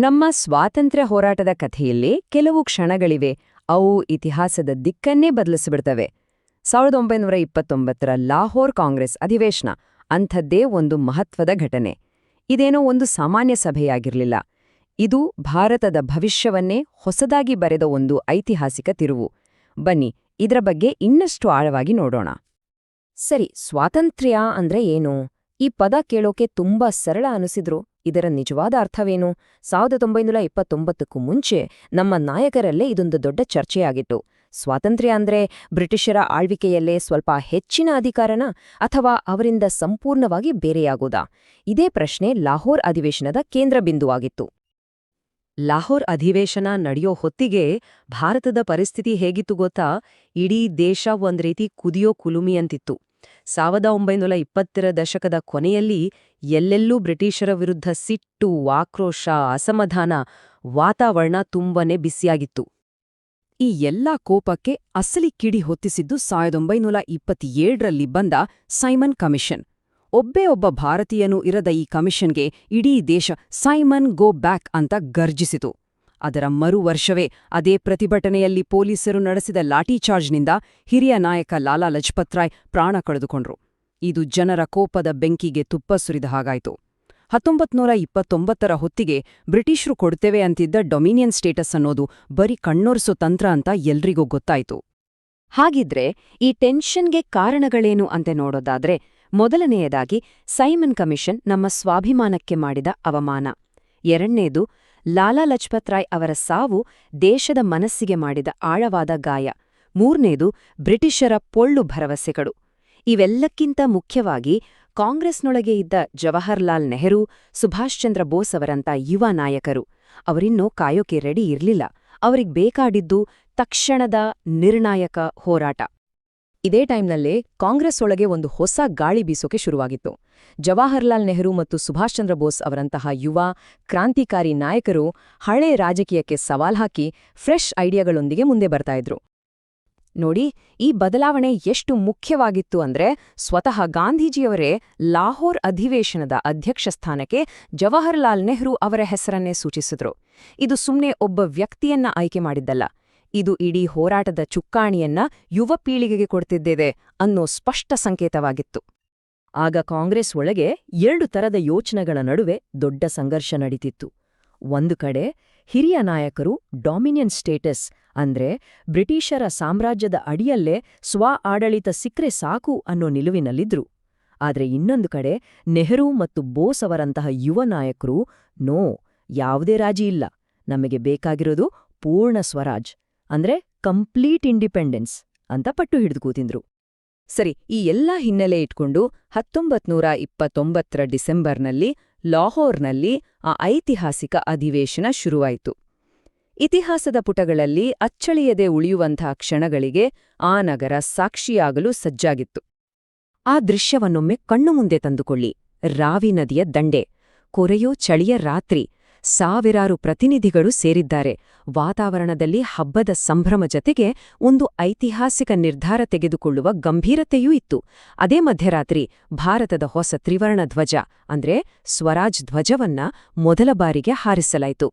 ನಮ್ಮ ಸ್ವಾತಂತ್ರ್ಯ ಹೋರಾಟದ ಕಥೆಯಲ್ಲಿ ಕೆಲವು ಕ್ಷಣಗಳಿವೆ. ಅವು ಇತಿಹಾಸದ ದಿಕ್ಕನ್ನೇ ಬದಲಿಸಿಬಿಡ್ತವೆ. ಸಾವಿರದ ಒಂಬೈನೂರ ಇಪ್ಪತ್ತೊಂಬತ್ತರ ಲಾಹೋರ್ ಕಾಂಗ್ರೆಸ್ ಅಧಿವೇಶನ, ಅಂಥದ್ದೇ ಒಂದು ಮಹತ್ವದ ಘಟನೆ. ಇದೇನೋ ಒಂದು ಸಾಮಾನ್ಯ ಸಭೆಯಾಗಿರಲಿಲ್ಲ. ಇದು ಭಾರತದ ಭವಿಷ್ಯವನ್ನೇ ಹೊಸದಾಗಿ ಬರೆದ ಒಂದು ಐತಿಹಾಸಿಕ ತಿರುವು. ಬನ್ನಿ, ಇದರ ಬಗ್ಗೆ ಇನ್ನಷ್ಟು ಆಳವಾಗಿ ನೋಡೋಣ. ಸರಿ, ಸ್ವಾತಂತ್ರ್ಯ ಅಂದ್ರೆ ಏನು? ಈ ಪದ ಕೇಳೋಕೆ ತುಂಬಾ ಸರಳ ಅನಿಸಿದ್ರು. ಇದರ ನಿಜವಾದ ಅರ್ಥವೇನು? ಸಾವಿರದ ಒಂಬೈನೂರ ಇಪ್ಪತ್ತೊಂಬತ್ತಕ್ಕೂ ಮುಂಚೆ ನಮ್ಮ ನಾಯಕರಲ್ಲೇ ಇದೊಂದು ದೊಡ್ಡ ಚರ್ಚೆಯಾಗಿತ್ತು. ಸ್ವಾತಂತ್ರ್ಯ ಅಂದ್ರೆ ಬ್ರಿಟಿಷರ ಆಳ್ವಿಕೆಯಲ್ಲೇ ಸ್ವಲ್ಪ ಹೆಚ್ಚಿನ ಅಧಿಕಾರನ ಅಥವಾ ಅವರಿಂದ ಸಂಪೂರ್ಣವಾಗಿ ಬೇರೆಯಾಗೋದಾ ಇದೇ ಪ್ರಶ್ನೆ ಲಾಹೋರ್ ಅಧಿವೇಶನದ ಕೇಂದ್ರ ಬಿಂದುವಾಗಿತ್ತು. ಲಾಹೋರ್ ಅಧಿವೇಶನ ನಡೆಯೋ ಹೊತ್ತಿಗೆ ಭಾರತದ ಪರಿಸ್ಥಿತಿ ಹೇಗಿತ್ತು ಗೊತ್ತಾ? ಇಡೀ ದೇಶ ಒಂದ್ ರೀತಿ ಕುದಿಯೋ ಕುಲುಮಿಯಂತಿತ್ತು. ಸಾವಿರದ ಒಂಬೈನೂರ ಇಪ್ಪತ್ತರ ದಶಕದ ಕೊನೆಯಲ್ಲಿ ಎಲ್ಲೆಲ್ಲೂ ಬ್ರಿಟಿಷರ ವಿರುದ್ಧ ಸಿಟ್ಟು, ಆಕ್ರೋಶ, ಅಸಮಾಧಾನ, ವಾತಾವರಣ ತುಂಬನೇ ಬಿಸಿಯಾಗಿತ್ತು. ಈ ಎಲ್ಲಾ ಕೋಪಕ್ಕೆ ಅಸಲಿ ಕಿಡಿ ಹೊತ್ತಿಸಿದ್ದು ಸಾವಿರದ ಒಂಬೈನೂರ ಇಪ್ಪತ್ತೇಳರಲ್ಲಿ ಬಂದ ಸೈಮನ್ ಕಮಿಷನ್. ಒಬ್ಬೇ ಒಬ್ಬ ಭಾರತೀಯನೂ ಇರದ ಈ ಕಮಿಷನ್ಗೆ ಇಡೀ ದೇಶ ಸೈಮನ್ ಗೋ ಬ್ಯಾಕ್ ಅಂತ ಗರ್ಜಿಸಿತು. ಅದರ ಮರು ವರ್ಷವೇ ಅದೇ ಪ್ರತಿಭಟನೆಯಲ್ಲಿ ಪೊಲೀಸರು ನಡೆಸಿದ ಲಾಠಿಚಾರ್ಜ್ನಿಂದ ಹಿರಿಯ ನಾಯಕ ಲಾಲಾ ಲಜಪತ್ ರಾಯ್ ಪ್ರಾಣ ಕಳೆದುಕೊಂಡ್ರು. ಇದು ಜನರ ಕೋಪದ ಬೆಂಕಿಗೆ ತುಪ್ಪ ಸುರಿದ ಹಾಗಾಯ್ತು. ಹತ್ತೊಂಬತ್ನೂರ ಇಪ್ಪತ್ತೊಂಬತ್ತರ ಹೊತ್ತಿಗೆ ಬ್ರಿಟಿಷರು ಕೊಡ್ತೇವೆ ಅಂತಿದ್ದ ಡೊಮಿನಿಯನ್ ಸ್ಟೇಟಸ್ ಅನ್ನೋದು ಬರೀ ಕಣ್ಣೊರೆಸೋ ತಂತ್ರ ಅಂತ ಎಲ್ರಿಗೂ ಗೊತ್ತಾಯಿತು. ಹಾಗಿದ್ರೆ ಈ ಟೆನ್ಷನ್ಗೆ ಕಾರಣಗಳೇನು ಅಂತೆ ನೋಡೋದಾದ್ರೆ ಮೊದಲನೆಯದಾಗಿ ಸೈಮನ್ ಕಮಿಷನ್ ನಮ್ಮ ಸ್ವಾಭಿಮಾನಕ್ಕೆ ಮಾಡಿದ ಅವಮಾನ. ಎರಡನೇದು ಲಾಲಾ ಲಜಪತ್ ರಾಯ್ ಅವರ ಸಾವು ದೇಶದ ಮನಸ್ಸಿಗೆ ಮಾಡಿದ ಆಳವಾದ ಗಾಯ. ಮೂರನೇದು ಬ್ರಿಟಿಷರ ಪೊಳ್ಳು ಭರವಸೆಗಳು. ಇವೆಲ್ಲಕ್ಕಿಂತ ಮುಖ್ಯವಾಗಿ ಕಾಂಗ್ರೆಸ್ನೊಳಗೆ ಇದ್ದ ಜವಾಹರ್ಲಾಲ್ ನೆಹರು, ಸುಭಾಷ್ ಚಂದ್ರ ಬೋಸ್ ಅವರಂಥ ಯುವ ನಾಯಕರು. ಅವರಿನ್ನೂ ಕಾಯೋಕೆ ರೆಡಿ ಇರಲಿಲ್ಲ. ಅವರಿಗೆ ಬೇಕಾಡಿದ್ದು ತಕ್ಷಣದ ನಿರ್ಣಾಯಕ ಹೋರಾಟ. ಇದೇ ಟೈಮ್ನಲ್ಲೇ ಕಾಂಗ್ರೆಸ್ ಒಳಗೆ ಒಂದು ಹೊಸ ಗಾಳಿ ಬೀಸೋಕೆ ಶುರುವಾಗಿತ್ತು. ಜವಾಹರ್ಲಾಲ್ ನೆಹರು ಮತ್ತು ಸುಭಾಷ್ ಚಂದ್ರ ಬೋಸ್ ಅವರಂತಹ ಯುವ, ಕ್ರಾಂತಿಕಾರಿ ನಾಯಕರು ಹಳೆ ರಾಜಕೀಯಕ್ಕೆ ಸವಾಲ್ ಹಾಕಿ ಫ್ರೆಶ್ ಐಡಿಯಾಗಳೊಂದಿಗೆ ಮುಂದೆ ಬರ್ತಾ ಇದ್ರು. ನೋಡಿ, ಈ ಬದಲಾವಣೆ ಎಷ್ಟು ಮುಖ್ಯವಾಗಿತ್ತು ಅಂದ್ರೆ ಸ್ವತಃ ಗಾಂಧೀಜಿಯವರೇ ಲಾಹೋರ್ ಅಧಿವೇಶನದ ಅಧ್ಯಕ್ಷ ಸ್ಥಾನಕ್ಕೆ ಜವಾಹರ್ಲಾಲ್ ನೆಹರು ಅವರ ಹೆಸರನ್ನೇ ಸೂಚಿಸಿದ್ರು. ಇದು ಸುಮ್ನೆ ಒಬ್ಬ ವ್ಯಕ್ತಿಯನ್ನ ಆಯ್ಕೆ ಮಾಡಿದ್ದಲ್ಲ. ಇದು ಇಡೀ ಹೋರಾಟದ ಚುಕ್ಕಾಣಿಯನ್ನ ಯುವ ಪೀಳಿಗೆಗೆ ಕೊಡ್ತಿದ್ದೇವೆ ಅನ್ನೋ ಸ್ಪಷ್ಟ ಸಂಕೇತವಾಗಿತ್ತು. ಆಗ ಕಾಂಗ್ರೆಸ್ ಒಳಗೆ ಎರಡು ತರದ ಯೋಚನೆಗಳ ನಡುವೆ ದೊಡ್ಡ ಸಂಘರ್ಷ ನಡೀತಿತ್ತು. ಒಂದು ಕಡೆ ಹಿರಿಯ ನಾಯಕರು ಡಾಮಿನಿಯನ್ ಸ್ಟೇಟಸ್, ಅಂದ್ರೆ ಬ್ರಿಟಿಷರ ಸಾಮ್ರಾಜ್ಯದ ಅಡಿಯಲ್ಲೇ ಸ್ವ ಆಡಳಿತ ಸಿಕ್ಕರೆ ಸಾಕು ಅನ್ನೋ ನಿಲುವಿನಲ್ಲಿದ್ರು. ಆದರೆ ಇನ್ನೊಂದು ಕಡೆ ನೆಹರು ಮತ್ತು ಬೋಸ್ ಅವರಂತಹ ಯುವ ನಾಯಕರು, ನೋ, ಯಾವುದೇ ರಾಜಿ ಇಲ್ಲ. ನಮಗೆ ಬೇಕಾಗಿರೋದು ಪೂರ್ಣ ಸ್ವರಾಜ್, ಅಂದ್ರೆ ಕಂಪ್ಲೀಟ್ ಇಂಡಿಪೆಂಡೆನ್ಸ್ ಅಂತ ಪಟ್ಟು ಹಿಡಿದು ಕೂತಿದ್ರು. ಸರಿ, ಈ ಎಲ್ಲಾ ಹಿನ್ನೆಲೆ ಇಟ್ಕೊಂಡು ಹತ್ತೊಂಬತ್ನೂರ ಇಪ್ಪತ್ತೊಂಬತ್ತರ ಡಿಸೆಂಬರ್ನಲ್ಲಿ ಲಾಹೋರ್ನಲ್ಲಿ ಆ ಐತಿಹಾಸಿಕ ಅಧಿವೇಶನ ಶುರುವಾಯಿತು. ಇತಿಹಾಸದ ಪುಟಗಳಲ್ಲಿ ಅಚ್ಚಳಿಯದೆ ಉಳಿಯುವಂಥ ಕ್ಷಣಗಳಿಗೆ ಆ ನಗರ ಸಾಕ್ಷಿಯಾಗಲು ಸಜ್ಜಾಗಿತ್ತು. ಆ ದೃಶ್ಯವನ್ನೊಮ್ಮೆ ಕಣ್ಣು ಮುಂದೆ ತಂದುಕೊಳ್ಳಿ. ರಾವಿ ನದಿಯ ದಂಡೆ, ಕೊರೆಯೋ ಚಳಿಯ ರಾತ್ರಿ ಸಾವಿರಾರು ಪ್ರತಿನಿಧಿಗಳು ಸೇರಿದ್ದಾರೆ. ವಾತಾವರಣದಲ್ಲಿ ಹಬ್ಬದ ಸಂಭ್ರಮ ಜತೆಗೆ ಒಂದು ಐತಿಹಾಸಿಕ ನಿರ್ಧಾರ ತೆಗೆದುಕೊಳ್ಳುವ ಗಂಭೀರತೆಯೂ ಇತ್ತು. ಅದೇ ಮಧ್ಯರಾತ್ರಿ ಭಾರತದ ಹೊಸ ತ್ರಿವರ್ಣ ಧ್ವಜ, ಅಂದ್ರೆ ಸ್ವರಾಜ್ ಧ್ವಜವನ್ನ ಮೊದಲ ಬಾರಿಗೆ ಹಾರಿಸಲಾಯಿತು.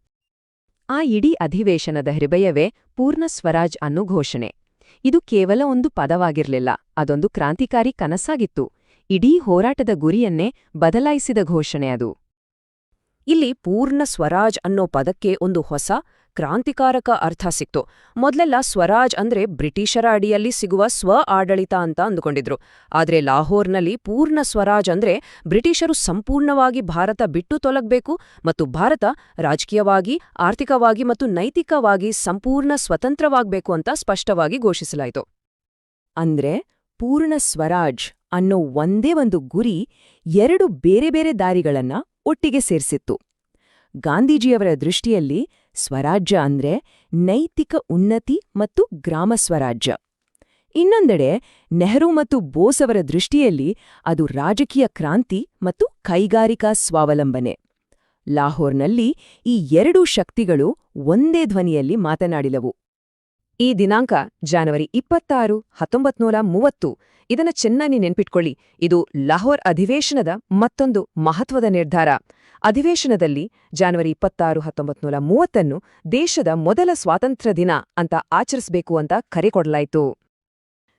ಆ ಇಡೀ ಅಧಿವೇಶನದ ಹೃದಯವೇ ಪೂರ್ಣ ಸ್ವರಾಜ್ ಅನ್ನು ಘೋಷಣೆ. ಇದು ಕೇವಲ ಒಂದು ಪದವಾಗಿರಲಿಲ್ಲ, ಅದೊಂದು ಕ್ರಾಂತಿಕಾರಿ ಕನಸಾಗಿತ್ತು. ಇಡೀ ಹೋರಾಟದ ಗುರಿಯನ್ನೇ ಬದಲಾಯಿಸಿದ ಘೋಷಣೆ ಅದು. ಇಲ್ಲಿ ಪೂರ್ಣ ಸ್ವರಾಜ್ ಅನ್ನೋ ಪದಕ್ಕೆ ಒಂದು ಹೊಸ, ಕ್ರಾಂತಿಕಾರಕ ಅರ್ಥ ಸಿಕ್ತು. ಮೊದಲೆಲ್ಲ ಸ್ವರಾಜ್ ಅಂದ್ರೆ ಬ್ರಿಟಿಷರ ಅಡಿಯಲ್ಲಿ ಸಿಗುವ ಸ್ವ ಆಡಳಿತ ಅಂತ ಅಂದುಕೊಂಡಿದ್ರು. ಆದ್ರೆ ಲಾಹೋರ್ನಲ್ಲಿ ಪೂರ್ಣ ಸ್ವರಾಜ್ ಅಂದ್ರೆ ಬ್ರಿಟಿಷರು ಸಂಪೂರ್ಣವಾಗಿ ಭಾರತ ಬಿಟ್ಟು ತೊಲಗಬೇಕು ಮತ್ತು ಭಾರತ ರಾಜಕೀಯವಾಗಿ, ಆರ್ಥಿಕವಾಗಿ ಮತ್ತು ನೈತಿಕವಾಗಿ ಸಂಪೂರ್ಣ ಸ್ವತಂತ್ರವಾಗಬೇಕು ಅಂತ ಸ್ಪಷ್ಟವಾಗಿ ಘೋಷಿಸಲಾಯಿತು. ಅಂದ್ರೆ ಪೂರ್ಣ ಸ್ವರಾಜ್ ಅನ್ನೋ ಒಂದೇ ಒಂದು ಗುರಿ ಎರಡು ಬೇರೆ ಬೇರೆ ದಾರಿಗಳನ್ನ ಒಟ್ಟಿಗೆ ಸೇರಿಸಿತ್ತು. ಗಾಂಧೀಜಿಯವರ ದೃಷ್ಟಿಯಲ್ಲಿ ಸ್ವರಾಜ್ಯ ಅಂದ್ರೆ ನೈತಿಕ ಉನ್ನತಿ ಮತ್ತು ಗ್ರಾಮ ಸ್ವರಾಜ್ಯ. ಇನ್ನೊಂದೆಡೆ ನೆಹರು ಮತ್ತು ಬೋಸ್ ಅವರ ದೃಷ್ಟಿಯಲ್ಲಿ ಅದು ರಾಜಕೀಯ ಕ್ರಾಂತಿ ಮತ್ತು ಕೈಗಾರಿಕಾ ಸ್ವಾವಲಂಬನೆ. ಲಾಹೋರ್ನಲ್ಲಿ ಈ ಎರಡೂ ಶಕ್ತಿಗಳು ಒಂದೇ ಧ್ವನಿಯಲ್ಲಿ ಮಾತನಾಡಿಲವು ಈ ದಿನಾಂಕ ಜನವರಿ ಇಪ್ಪತ್ತಾರು ಹತ್ತೊಂಬತ್ನೂರ ಮೂವತ್ತು. ಇದನ್ನ ಚೆನ್ನಾಗಿ ನೆನ್ಪಿಟ್ಕೊಳ್ಳಿ. ಇದು ಲಾಹೋರ್ ಅಧಿವೇಶನದ ಮತ್ತೊಂದು ಮಹತ್ವದ ನಿರ್ಧಾರ. ಅಧಿವೇಶನದಲ್ಲಿ ಜನವರಿ ಇಪ್ಪತ್ತಾರು ಹತ್ತೊಂಬತ್ತು ಮೂವತ್ತನ್ನು ದೇಶದ ಮೊದಲ ಸ್ವಾತಂತ್ರ್ಯ ದಿನ ಅಂತ ಆಚರಿಸಬೇಕು ಅಂತ ಕರೆ ಕೊಡಲಾಯಿತು.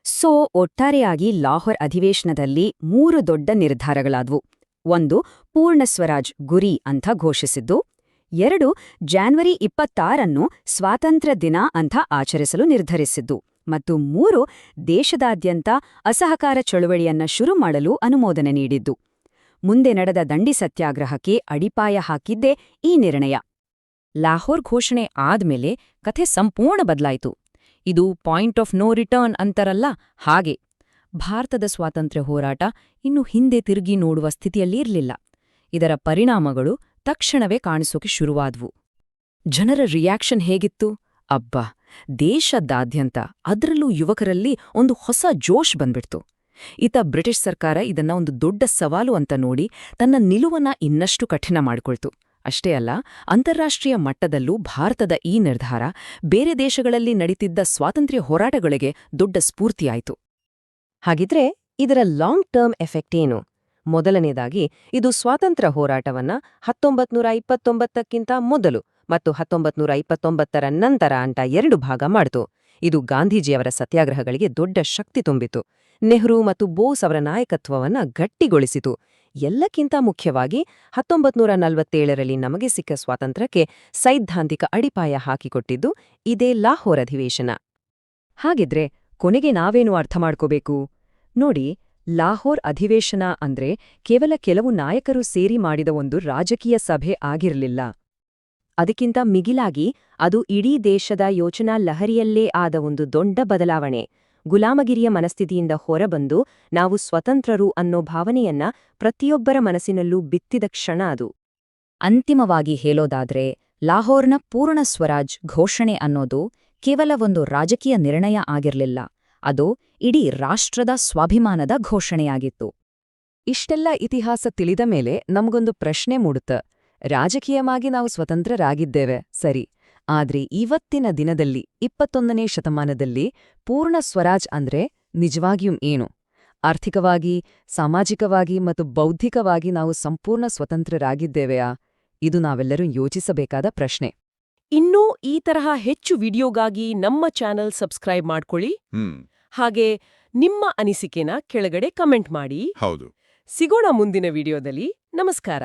ಸೊ, ಒಟ್ಟಾರೆಯಾಗಿ ಲಾಹೋರ್ ಅಧಿವೇಶನದಲ್ಲಿ ಮೂರು ದೊಡ್ಡ ನಿರ್ಧಾರಗಳಾದವು. ಒಂದು, ಪೂರ್ಣ ಸ್ವರಾಜ್ ಗುರಿ ಅಂತ ಘೋಷಿಸಿದ್ದು. ಎರಡು ಜಾನ್ವರಿ ಇಪ್ಪತ್ತಾರನ್ನು ಸ್ವಾತಂತ್ರ್ಯ ದಿನ ಅಂತ ಆಚರಿಸಲು ನಿರ್ಧರಿಸಿದ್ದು ಮತ್ತು ಮೂರು ದೇಶದಾದ್ಯಂತ ಅಸಹಕಾರ ಚಳುವಳಿಯನ್ನ ಶುರು ಮಾಡಲು ಅನುಮೋದನೆ ನೀಡಿದ್ದು. ಮುಂದೆ ನಡೆದ ದಂಡಿ ಸತ್ಯಾಗ್ರಹಕ್ಕೆ ಅಡಿಪಾಯ ಹಾಕಿದ್ದೇ ಈ ನಿರ್ಣಯ. ಲಾಹೋರ್ ಘೋಷಣೆ ಆದ್ಮೇಲೆ ಕಥೆ ಸಂಪೂರ್ಣ ಬದಲಾಯಿತು. ಇದು ಪಾಯಿಂಟ್ ಆಫ್ ನೋ ರಿಟರ್ನ್ ಅಂತರಲ್ಲ ಹಾಗೆ. ಭಾರತದ ಸ್ವಾತಂತ್ರ್ಯ ಹೋರಾಟ ಇನ್ನು ಹಿಂದೆ ತಿರುಗಿ ನೋಡುವ ಸ್ಥಿತಿಯಲ್ಲಿ ಇರಲಿಲ್ಲ ಇದರ ಪರಿಣಾಮಗಳು ತಕ್ಷಣವೇ ಕಾಣಿಸೋಕೆ ಶುರುವಾದ್ವು. ಜನರ ರಿಯಾಕ್ಷನ್ ಹೇಗಿತ್ತು? ಅಬ್ಬಾ! ದೇಶದಾದ್ಯಂತ ಅದರಲ್ಲೂ ಯುವಕರಲ್ಲಿ ಒಂದು ಹೊಸ ಜೋಶ್ ಬಂದ್ಬಿಡ್ತು. ಈತ ಬ್ರಿಟಿಷ್ ಸರ್ಕಾರ ಇದನ್ನ ಒಂದು ದೊಡ್ಡ ಸವಾಲು ಅಂತ ನೋಡಿ ತನ್ನ ನಿಲುವನ್ನ ಇನ್ನಷ್ಟು ಕಠಿಣ ಮಾಡಿಕೊಳ್ತು. ಅಷ್ಟೇ ಅಲ್ಲ, ಅಂತಾರಾಷ್ಟ್ರೀಯ ಮಟ್ಟದಲ್ಲೂ ಭಾರತದ ಈ ನಿರ್ಧಾರ ಬೇರೆ ದೇಶಗಳಲ್ಲಿ ನಡೀತಿದ್ದ ಸ್ವಾತಂತ್ರ್ಯ ಹೋರಾಟಗಳಿಗೆ ದೊಡ್ಡ ಸ್ಫೂರ್ತಿಯಾಯಿತು. ಹಾಗಿದ್ರೆ, ಇದರ ಲಾಂಗ್ ಟರ್ಮ್ ಎಫೆಕ್ಟ್ ಏನು? ಮೊದಲನೇದಾಗಿ, ಇದು ಸ್ವಾತಂತ್ರ್ಯ ಹೋರಾಟವನ್ನ ಹತ್ತೊಂಬತ್ನೂರ ಮೊದಲು ಮತ್ತು ಹತ್ತೊಂಬತ್ನೂರ ನಂತರ ಅಂತ ಎರಡು ಭಾಗ ಮಾಡಿತು. ಇದು ಗಾಂಧೀಜಿಯವರ ಸತ್ಯಾಗ್ರಹಗಳಿಗೆ ದೊಡ್ಡ ಶಕ್ತಿ ತುಂಬಿತು. ನೆಹರು ಮತ್ತು ಬೋಸ್ ಅವರ ನಾಯಕತ್ವವನ್ನ ಗಟ್ಟಿಗೊಳಿಸಿತು. ಎಲ್ಲಕ್ಕಿಂತ ಮುಖ್ಯವಾಗಿ ಹತ್ತೊಂಬತ್ನೂರ ನಲವತ್ತೇಳರಲ್ಲಿ ನಮಗೆ ಸಿಕ್ಕ ಸ್ವಾತಂತ್ರ್ಯಕ್ಕೆ ಸೈದ್ಧಾಂತಿಕ ಅಡಿಪಾಯ ಹಾಕಿಕೊಟ್ಟಿದ್ದು ಇದೇ ಲಾಹೋರ್ ಅಧಿವೇಶನ. ಹಾಗಿದ್ರೆ ಕೊನೆಗೆ ನಾವೇನು ಅರ್ಥ ಮಾಡ್ಕೋಬೇಕು? ನೋಡಿ ಲಾಹೋರ್ ಅಧಿವೇಶನ ಅಂದ್ರೆ ಕೇವಲ ಕೆಲವು ನಾಯಕರು ಸೇರಿ ಮಾಡಿದ ಒಂದು ರಾಜಕೀಯ ಸಭೆ ಆಗಿರಲಿಲ್ಲ. ಅದಕ್ಕಿಂತ ಮಿಗಿಲಾಗಿ ಅದು ಇಡೀ ದೇಶದ ಯೋಚನಾ ಲಹರಿಯಲ್ಲೇ ಆದ ಒಂದು ದೊಡ್ಡ ಬದಲಾವಣೆ. ಗುಲಾಮಗಿರಿಯ ಮನಸ್ಥಿತಿಯಿಂದ ಹೊರಬಂದು ನಾವು ಸ್ವತಂತ್ರರು ಅನ್ನೋ ಭಾವನೆಯನ್ನ ಪ್ರತಿಯೊಬ್ಬರ ಮನಸ್ಸಿನಲ್ಲೂ ಬಿತ್ತಿದ ಕ್ಷಣ ಅದು. ಅಂತಿಮವಾಗಿ ಹೇಳೋದಾದ್ರೆ ಲಾಹೋರ್ನ ಪೂರ್ಣ ಸ್ವರಾಜ್ ಘೋಷಣೆ ಅನ್ನೋದು ಕೇವಲ ಒಂದು ರಾಜಕೀಯ ನಿರ್ಣಯ ಆಗಿರಲಿಲ್ಲ. ಅದು ಇಡೀ ರಾಷ್ಟ್ರದ ಸ್ವಾಭಿಮಾನದ ಘೋಷಣೆಯಾಗಿತ್ತು. ಇಷ್ಟೆಲ್ಲ ಇತಿಹಾಸ ತಿಳಿದ ಮೇಲೆ ನಮಗೊಂದು ಪ್ರಶ್ನೆ ಮೂಡುತ್ತ, ರಾಜಕೀಯವಾಗಿ ನಾವು ಸ್ವತಂತ್ರರಾಗಿದ್ದೇವೆ, ಸರಿ, ಆದ್ರೆ ಇವತ್ತಿನ ದಿನದಲ್ಲಿ, ಇಪ್ಪತ್ತೊಂದನೇ ಶತಮಾನದಲ್ಲಿ ಪೂರ್ಣ ಸ್ವರಾಜ್ ಅಂದ್ರೆ ನಿಜವಾಗಿಯೂ ಏನು? ಆರ್ಥಿಕವಾಗಿ, ಸಾಮಾಜಿಕವಾಗಿ ಮತ್ತು ಬೌದ್ಧಿಕವಾಗಿ ನಾವು ಸಂಪೂರ್ಣ ಸ್ವತಂತ್ರರಾಗಿದ್ದೇವೆಯಾ? ಇದು ನಾವೆಲ್ಲರೂ ಯೋಚಿಸಬೇಕಾದ ಪ್ರಶ್ನೆ. ಇನ್ನೂ ಈ ತರಹ ಹೆಚ್ಚು ವಿಡಿಯೋಗಾಗಿ ನಮ್ಮ ಚಾನೆಲ್ ಸಬ್ಸ್ಕ್ರೈಬ್ ಮಾಡ್ಕೊಳ್ಳಿ. ಹಾಗೆ ನಿಮ್ಮ ಅನಿಸಿಕೆನ ಕೆಳಗಡೆ ಕಮೆಂಟ್ ಮಾಡಿ. ಹೌದು. ಸಿಗೋಣ ಮುಂದಿನ ವಿಡಿಯೋದಲ್ಲಿ. ನಮಸ್ಕಾರ.